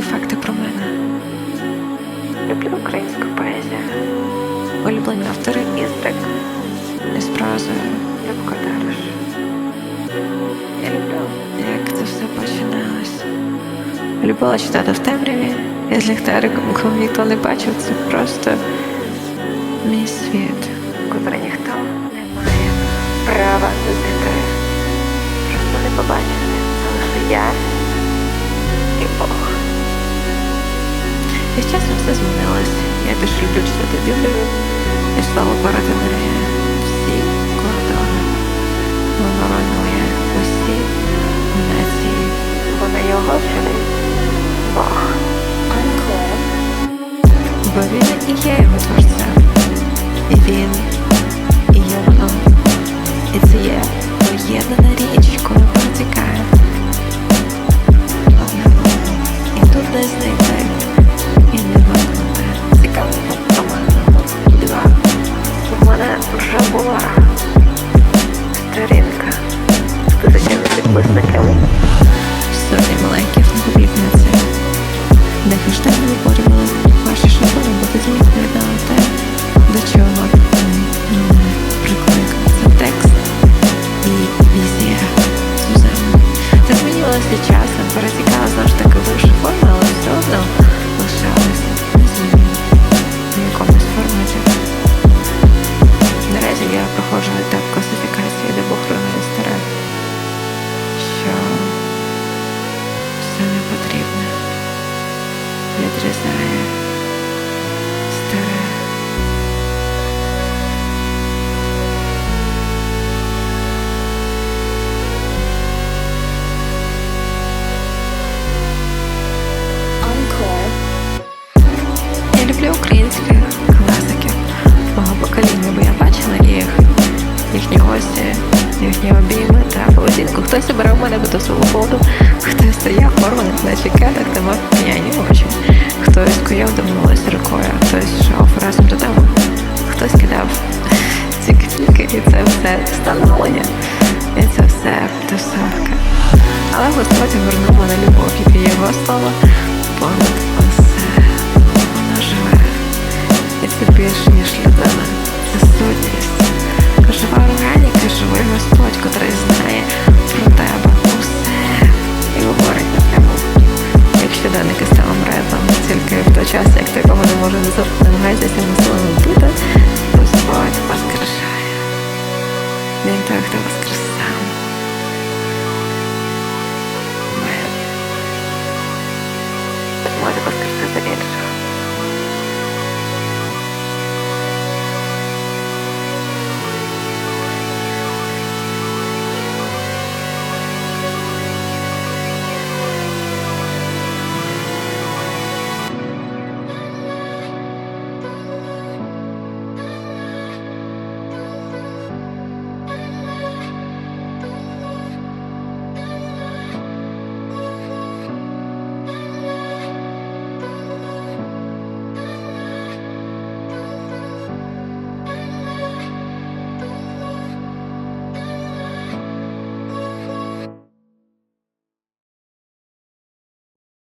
деякі факти про мене. Люблю українську поезію. Улюблені автори Іздрик, із прозою, Любко Дариш. Я люблю, як це все починалось. Любила читати в темряві, я з ліхтариком, коли ніхто не бачив, це просто мій світ, котрий ніхто не має права І з часом все змінилось. Я більше люблю читати Біблію і слава перетинає всі кордони. Вона руйнує усі нації. Вона є вчинив Бог. Бо він і є його творцем. І він, де хештеги ваші шаблони, бо тоді відповідали те, до чого м, прикликався текст і візія. Цю. Це змінювалося часом, перетікала знову ж таки в інші але все одно лишалися незмінні в якомусь форматі. Наразі я проходжу етап класифікації, їхні їхні обійми та поведінку. Хтось обирав мене бути свободу, хтось стояв форманих наче келих та мав п'яні очі, хтось скояв домовилась рукою, хтось йшов разом додому, хтось кидав ці квітки, і це все становлення, і це все тусовка. Але Господь вернув мене любов, і його слово понад усе воно живе. І це більше, ніж людина. Це сутність. Жива органіка, живий Господь, котрий знає про тебе усе і говорить напряму. Як щоденники з Телом Редом, тільки в той час, як ти кого не може намагається на своєму бути, Господь воскрешає. Він той, хто воскресає.